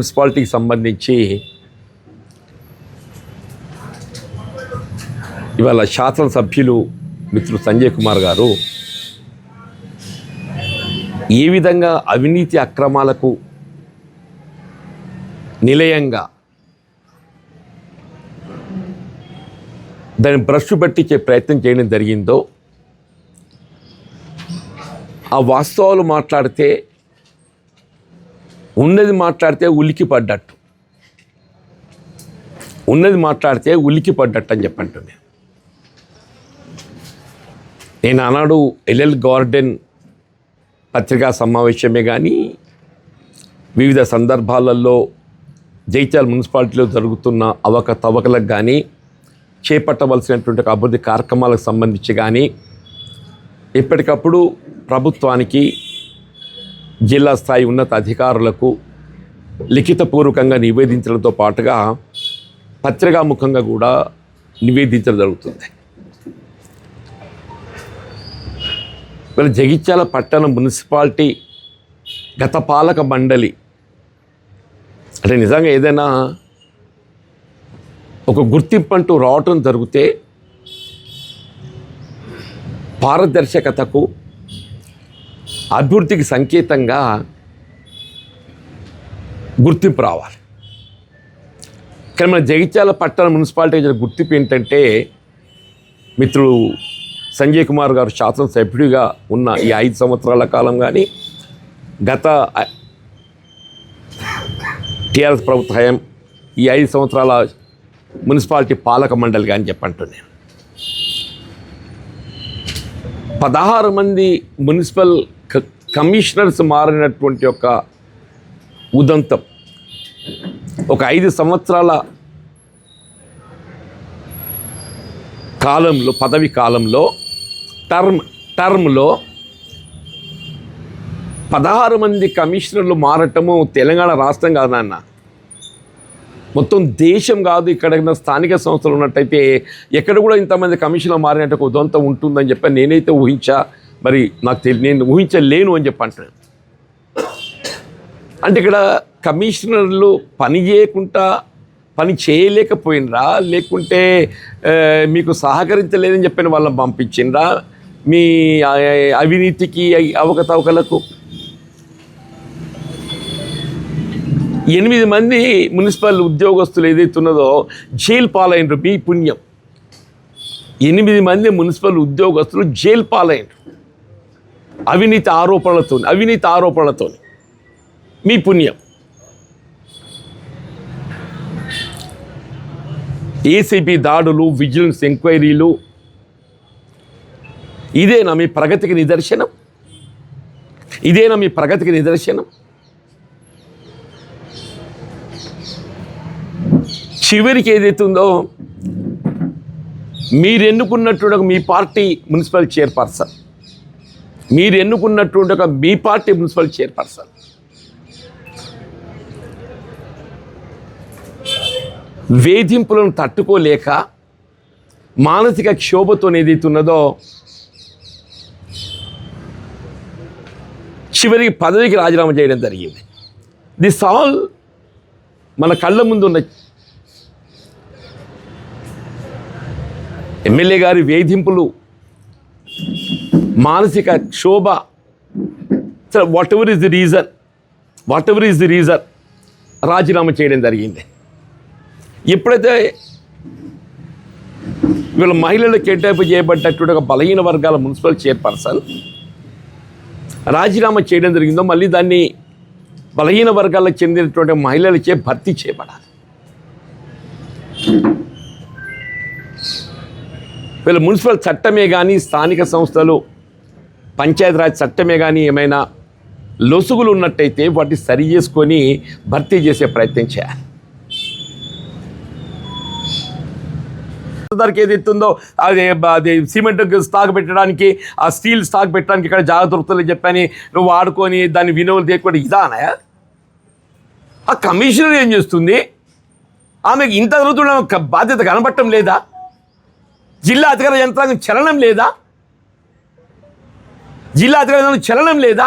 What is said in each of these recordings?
మున్సిపాలిటీకి సంబంధించి ఇవాళ శాసనసభ్యులు మిత్రులు సంజయ్ కుమార్ గారు ఏ విధంగా అవినీతి అక్రమాలకు నిలయంగా దాన్ని బ్రష్ పట్టించే ప్రయత్నం చేయడం జరిగిందో ఆ వాస్తవాలు మాట్లాడితే ఉన్నది మాట్లాడితే ఉలికి పడ్డట్టు. ఉన్నది మాట్లాడితే ఉలికి పడ్డట్టు అని చెప్పంటుంది నేను. ఆనాడు ఎల్ఎల్ గార్డెన్ పత్రికా సమావేశమే కానీ వివిధ సందర్భాలలో జైత్యాల మున్సిపాలిటీలో జరుగుతున్న అవకతవకలకు కానీ చేపట్టవలసినటువంటి అభివృద్ధి కార్యక్రమాలకు సంబంధించి కానీ ఎప్పటికప్పుడు ప్రభుత్వానికి జిల్లా స్థాయి ఉన్నత అధికారులకు లిఖితపూర్వకంగా నివేదించడంతో పాటుగా పత్రికాముఖంగా కూడా నివేదించడం జరుగుతుంది. మరి జగిత్యాల పట్టణ మున్సిపాలిటీ గత పాలక మండలి అంటే నిజంగా ఏదైనా ఒక గుర్తింపు అంటూ రావటం జరిగితే పారదర్శకతకు అభివృద్ధికి సంకేతంగా గుర్తింపు రావాలి. కానీ మన జగిత్యాల పట్టణ మున్సిపాలిటీ జరిగిన గుర్తింపు ఏంటంటే మిత్రుడు సంజయ్ కుమార్ గారు శాసనసభ్యుడిగా ఉన్న ఈ ఐదు సంవత్సరాల కాలం కానీ గత టీఆర్ఎస్ ప్రభుత్వ హయాం ఈ ఐదు సంవత్సరాల మున్సిపాలిటీ పాలక మండలి కానీ చెప్పంటున్నాను పదహారు మంది మున్సిపల్ కమిషనర్స్ మారినటువంటి ఒక ఉదంతం. ఒక ఐదు సంవత్సరాల కాలంలో పదవి కాలంలో టర్మ్ టర్మ్లో పదహారు మంది కమిషనర్లు మారటము తెలంగాణ రాష్ట్రం కాదు నాన్న. మొత్తం దేశం కాదు ఇక్కడ స్థానిక సంస్థలు ఉన్నట్టయితే ఎక్కడ కూడా ఇంతమంది కమిషనర్ మారినట్టు ఒక ఉదంతం ఉంటుందని చెప్పి నేనైతే ఊహించా మరి నాకు తెలి నేను ఊహించలేను అని చెప్పి అంటున్నాను అంటే ఇక్కడ కమిషనర్లు పని చేయకుండా పని చేయలేకపోయినరా? లేకుంటే మీకు సహకరించలేదని చెప్పిన వాళ్ళని పంపించిండ్రా? మీ అవినీతికి అవకతవకలకు? ఎనిమిది మంది మున్సిపల్ ఉద్యోగస్తులు ఏదైతే ఉన్నదో జైలు పాలైనరు మీ పుణ్యం. ఎనిమిది మంది మున్సిపల్ ఉద్యోగస్తులు జైలు పాలైనరు అవినీతి ఆరోపణలతో అవినీతి ఆరోపణలతో. మీ పుణ్యం. ఏసీపీ దాడులు విజిలెన్స్ ఎంక్వైరీలు ఇదేనా మీ ప్రగతికి నిదర్శనం? ఇదేనా మీ ప్రగతికి నిదర్శనం? చివరికి ఏదైతే ఉందో మీరు ఎన్నుకున్నట్టు మీ పార్టీ మున్సిపల్ చైర్పర్సన్. మీరు ఎన్నుకున్నటువంటి ఒక మీ పార్టీ మున్సిపల్ చైర్పర్సన్ వేధింపులను తట్టుకోలేక మానసిక క్షోభతో ఏదైతే ఉన్నదో చివరికి పదవికి రాజీనామా చేయడం జరిగింది. దిస్ ఆల్ మన కళ్ళ ముందు ఉన్న ఎమ్మెల్యే గారి వేధింపులు మానసిక క్షోభ. Whatever is the reason whatever is the reason రాజీనామా చేయడం జరిగింది. ఎప్పుడైతే వీళ్ళ మహిళలకు కేటాయింపు చేయబడ్డటువంటి ఒక బలహీన వర్గాల మున్సిపల్ చైర్పర్సన్ రాజీనామా చేయడం జరిగిందో మళ్ళీ దాన్ని బలహీన వర్గాలకు చెందినటువంటి మహిళలచే భర్తీ చేయబడాలి. వీళ్ళ మున్సిపల్ చట్టమే కానీ స్థానిక సంస్థలు పంచాయతీరాజ్ చట్టమే కానీ ఏమైనా లొసుగులు ఉన్నట్టయితే వాటిని సరి చేసుకొని భర్తీ చేసే ప్రయత్నం చేయాలి. ధరకు ఏది ఉందో అది అది సిమెంట్ స్టాక్ పెట్టడానికి ఆ స్టీల్ స్టాక్ పెట్టడానికి ఇక్కడ జాగ్రత్త దొరుకుతుందని చెప్పని నువ్వు వాడుకొని దాన్ని వినోలు చేయకుండా ఇదానా ఆ కమిషనర్ ఏం చేస్తుంది? ఆమెకు ఇంత జరుగుతున్న బాధ్యత కనబడటం లేదా? జిల్లా అధికార యంత్రాంగం చలనం లేదా? జిల్లా అధికారులు చలనం లేదా?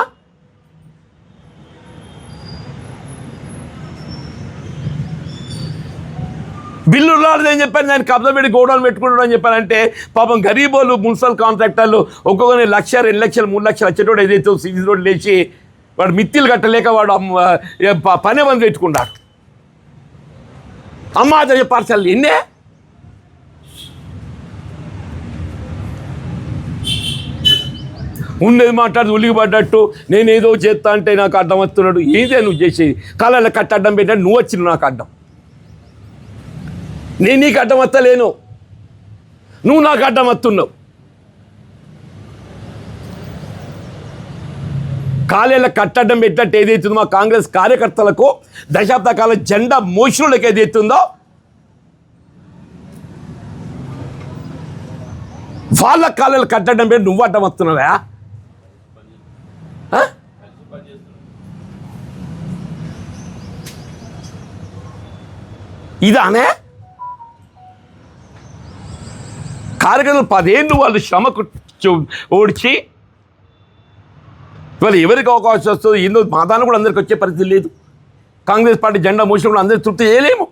బిల్లు రాలేదు అని చెప్పాను దాన్ని కబ్జ పెట్టి గోడౌన్ పెట్టుకుంటాడు అని చెప్పారంటే పాపం గరీబోలు మున్సిపల్ కాంట్రాక్టర్లు ఒక్కొక్కరిని లక్ష రెండు లక్షలు మూడు లక్షలు వచ్చేటోడు ఏదైతే సీజీ రోడ్ లేచి వాడు మిత్తిలు కట్టలేక వాడు పనే మంది పెట్టుకున్నాడు. అమ్మాదయ్య పార్సల్ ఎన్నే? ఉండేది మాట్లాడి ఉలిగిపడ్డట్టు నేను ఏదో చేస్తా అంటే నాకు అడ్డం వస్తున్నాడు. ఏదే నువ్వు చేసేది. కాలాల కట్ట అడ్డం పెట్టాడు నువ్వు వచ్చిన నాకు అడ్డం. నేను నీకు అడ్డం వస్తలేను నువ్వు నాకు అడ్డం వస్తున్నావు కాలేళ్ళ కట్టడం పెట్టినట్టు ఏదైతుందో మా కాంగ్రెస్ కార్యకర్తలకు దశాబ్ద కాల జెండా మోషణులకు ఏదైతుందో వాళ్ళ కాలేళ్ళు కట్టడం పెట్టి నువ్వు అడ్డం వస్తున్నావా ఇదానే కార్యక్రమం పదేళ్ళు వాళ్ళు శ్రమకు ఓడిచి ఓడ్చి ఇవాళ ఎవరికి అవకాశం వస్తుంది ఏందో మా కూడా అందరికి వచ్చే పరిస్థితి లేదు. కాంగ్రెస్ పార్టీ జెండా మోసిన కూడా అందరికి తృప్తి చేయలేము.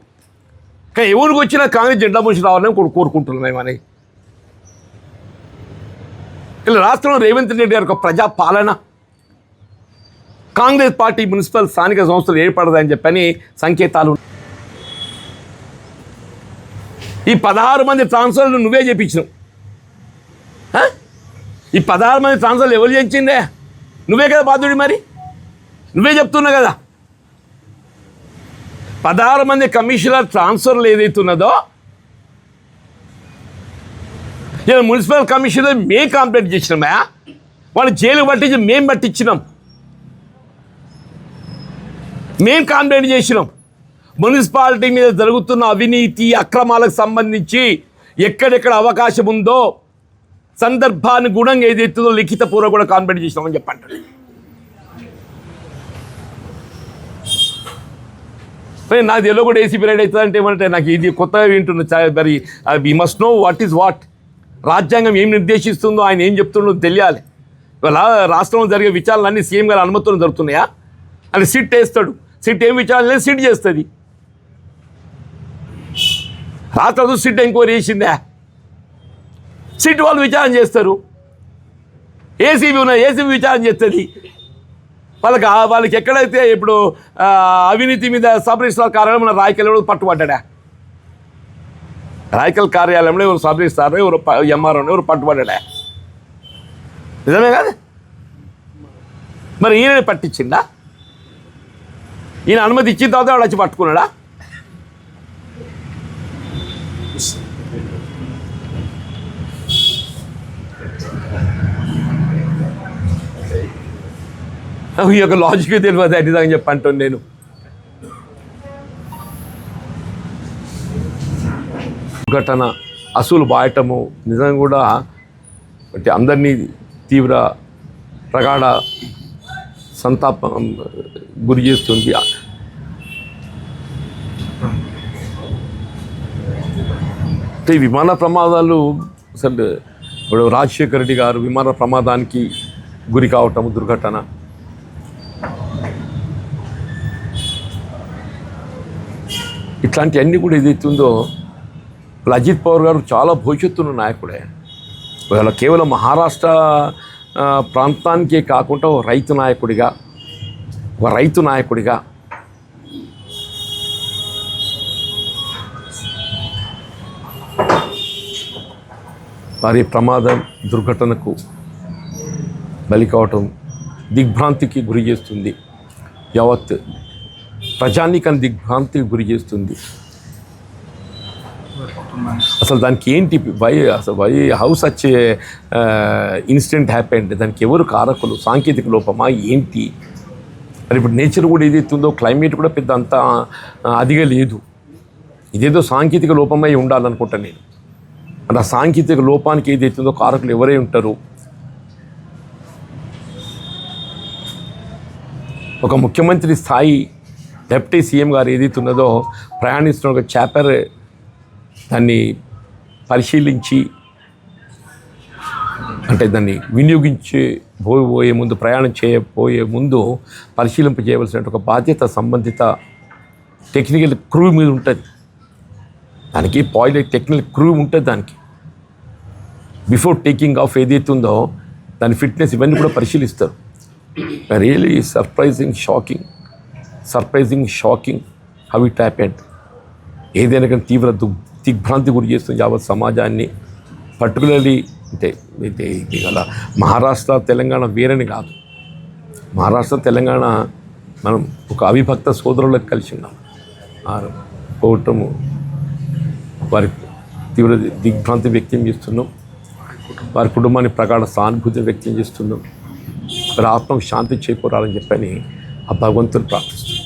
కానీ ఎవరికి వచ్చినా కాంగ్రెస్ జెండా మోసి రావాలని కూడా కోరుకుంటున్నాం మేమని ఇలా రాష్ట్రంలో రేవంత్ రెడ్డి గారి ఒక ప్రజా పాలన. కాంగ్రెస్ పార్టీ మున్సిపల్ స్థానిక సంస్థలు ఏర్పడదని చెప్పని సంకేతాలు ఈ పదహారు మంది ట్రాన్స్ఫర్లు నువ్వే చేపించినావు. ఈ పదహారు మంది ట్రాన్స్ఫర్లు ఎవరు చేయించిందే? నువ్వే కదా బాధ్యుడి మరి? నువ్వే చెప్తున్నావు కదా. పదహారు మంది కమిషనర్ ట్రాన్స్ఫర్లు ఏదైతే ఉన్నదో నేను మున్సిపల్ కమిషనర్ మేము కంప్లైంట్ చేసినామా? వాళ్ళు జైలు పట్టించి మేము పట్టించినాం. మేము కంప్లైంట్ చేసినాం. మున్సిపాలిటీ మీద జరుగుతున్న అవినీతి అక్రమాలకు సంబంధించి ఎక్కడెక్కడ అవకాశం ఉందో సందర్భానుగుణంగా ఏదైతుందో లిఖితపూర్వక కూడా కంప్లైంట్ చేసినామని చెప్పండి సరే నాకు తెలియదు కూడా ఏసీ పీరియడ్ అవుతుంది అంటే ఏమంటే నాకు ఇది కొత్తగా వింటున్నా. మరి we must know what is what రాజ్యాంగం ఏం నిర్దేశిస్తుందో ఆయన ఏం చెప్తుండో తెలియాలి. ఇవాళ రాష్ట్రంలో జరిగే విచారాలన్నీ సీఎం గారి అనుమతులు జరుగుతున్నాయా అని సిట్ వేస్తాడు. సిట్ ఏం విచారణ లేదు సిట్ చేస్తుంది. రాష్ట్రంలో సిట్ ఎంక్వైరీ చేసిందా. సిట్ వాళ్ళు విచారణ చేస్తారు. ఏసీబీ ఉన్న ఏసీబీ విచారణ చేస్తుంది. వాళ్ళకి వాళ్ళకి ఎక్కడైతే ఇప్పుడు అవినీతి మీద సబ్ రిజిస్ట్రార్ కార్యాలయం మన రాయకల్ పట్టుబడ్డా రాయకల్ కార్యాలయంలో ఎవరు సబ్ రిజిస్ట్రార్ ఎవరు ఎంఆర్ఓ ఎవరు పట్టుబడ్డా నిజమే కాదు? మరి ఈయన పట్టించిందా? ఈయన అనుమతి ఇచ్చిన తర్వాత వాడు వచ్చి పట్టుకున్నాడా? ఈ యొక్క లాజిక్ తెలియదు అది అని చెప్పి నేను. ఘటన అసలు బాయటము నిజంగా కూడా అంటే అందరినీ తీవ్ర ప్రగాఢ సంతాపం గురి చేస్తుంది. అంటే ఈ విమాన ప్రమాదాలు అసలు ఇప్పుడు రాజశేఖర రెడ్డి గారు విమాన ప్రమాదానికి గురి కావటం దుర్ఘటన. ఇట్లాంటివన్నీ కూడా ఏదైతుందో ఉందో అజిత్ పవర్ గారు చాలా భవిష్యత్తున్న నాయకుడే. ఇవాళ కేవలం మహారాష్ట్ర ప్రాంతానికే కాకుండా ఒక రైతు నాయకుడిగా ఒక రైతు నాయకుడిగా వారి ప్రమాదం దుర్ఘటనకు బలి కావటం దిగ్భ్రాంతికి గురి చేస్తుంది. యావత్ ప్రజానికని దిగ్భ్రాంతికి గురి చేస్తుంది. అసలు దానికి ఏంటి వై అసలు వై హౌస్ వచ్చే ఇన్సిడెంట్ హ్యాపెండ్? దానికి ఎవరు కారకులు? సాంకేతిక లోపమా? ఏంటి? మరి ఇప్పుడు నేచర్ కూడా ఏదైతే ఉందో క్లైమేట్ కూడా పెద్ద అంత అదిగా లేదు ఇదేదో సాంకేతిక లోపమై ఉండాలనుకుంటాను నేను. అంటే ఆ సాంకేతిక లోపానికి ఏదైతే ఉందో కారకులు ఎవరై ఉంటారు? ఒక ముఖ్యమంత్రి స్థాయి డెప్యూటీ సీఎం గారు ఏదైతే ఉన్నదో ప్రయాణిస్తున్న ఒక చాపర్ దాన్ని పరిశీలించి అంటే దాన్ని వినియోగించే పోయే ముందు ప్రయాణం చేయబోయే ముందు పరిశీలింప చేయవలసిన ఒక బాధ్యత సంబంధిత టెక్నికల్ క్రూ మీద ఉంటుంది. దానికి పాయిలట్ టెక్నికల్ క్రూ ఉంటుంది దానికి. బిఫోర్ టేకింగ్ ఆఫ్ ఏదైతే ఉందో దాని ఫిట్నెస్ ఇవన్నీ కూడా పరిశీలిస్తారు. Really surprising shocking surprising shocking how it happened ఏదైనా కానీ తీవ్ర దుగ్ దిగ్భ్రాంతి గురి చేస్తుంది యావత్ సమాజాన్ని. పర్టికులర్లీ అంటే అయితే అలా మహారాష్ట్ర తెలంగాణ వేరని కాదు. మహారాష్ట్ర తెలంగాణ మనం ఒక అవిభక్త సోదరులకు కలిసి ఉన్నాం ఆ పోవటము వారి తీవ్ర దిగ్భ్రాంతి వ్యక్తం చేస్తున్నాం. వారి కుటుంబాన్ని ప్రగాఢ సానుభూతి వ్యక్తం చేస్తున్నాం వారి ఆత్మకు శాంతి చేకూరాలని చెప్పని ఆ భగవంతుని ప్రార్థిస్తున్నాం